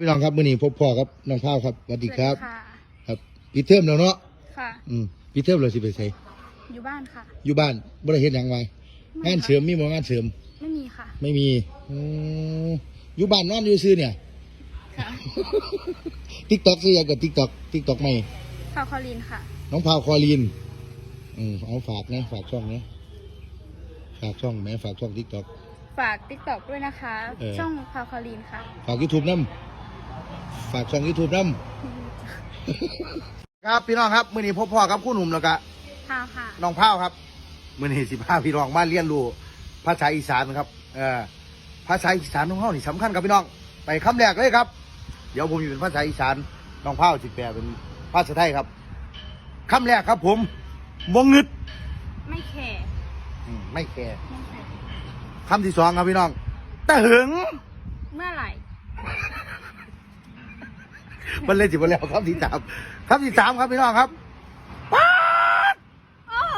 พี่น้องครับมื่อนี้พบพ่อครับน้องข้าวครับสวัสดีครับสวัสดีค่ะครับปีเทอมแล้วเนาะค่ะอืมปีเทอมเราสิไปใส่อยู่บ้านค่ะ อยู่บ้านบ่ได้เฮ็ดหยังไว้งานเสริมมีบ่งานเสริม ไม่มีค่ะ ไม่มีอืมอยู่บ้านนอนอยู่ซื่อเนี่ยค่ะ TikTok ซื้อหยังกับ TikTok TikTok ไม่ฟาวคอลินค่ะ น้องพาวคอลีนอืมเอาฝากนะฝากช่องนะฝากช่องแม่ฝากช่อง TikTok ฝากติ๊กต็อกด้วยนะคะเออช่องฟาวคอลินค่ะ ฝาก YouTube น้ำ ฝากช่อง YouTube น้ำ ครับพี่น้องครับมื่อนี้พบพ่อครับคู่หนุ่มแล้วก็ค่ะค่ะน้องเผาครับมื่อนี้สิบห้าพี่น้องมาเรียนรู้ภาษาอีสานครับเออภาษาอีสานของเขานี่สำคัญครับพี่น้องไปคำแรกเลยครับ เดี๋ยวผมอยู่เป็นภาษาอีสานน้องเผาสิแปลเป็นภาษาไทยครับคำแรกครับผมวงงึดไม่แคร์อืมไม่แคร์ไม่แคร์คำที่สองครับพี่น้องตะหึงเมื่อไหร่ มันเล่นสิบแล้วครับที่สามครับที่สามครับพี่น้องครับโอ้โห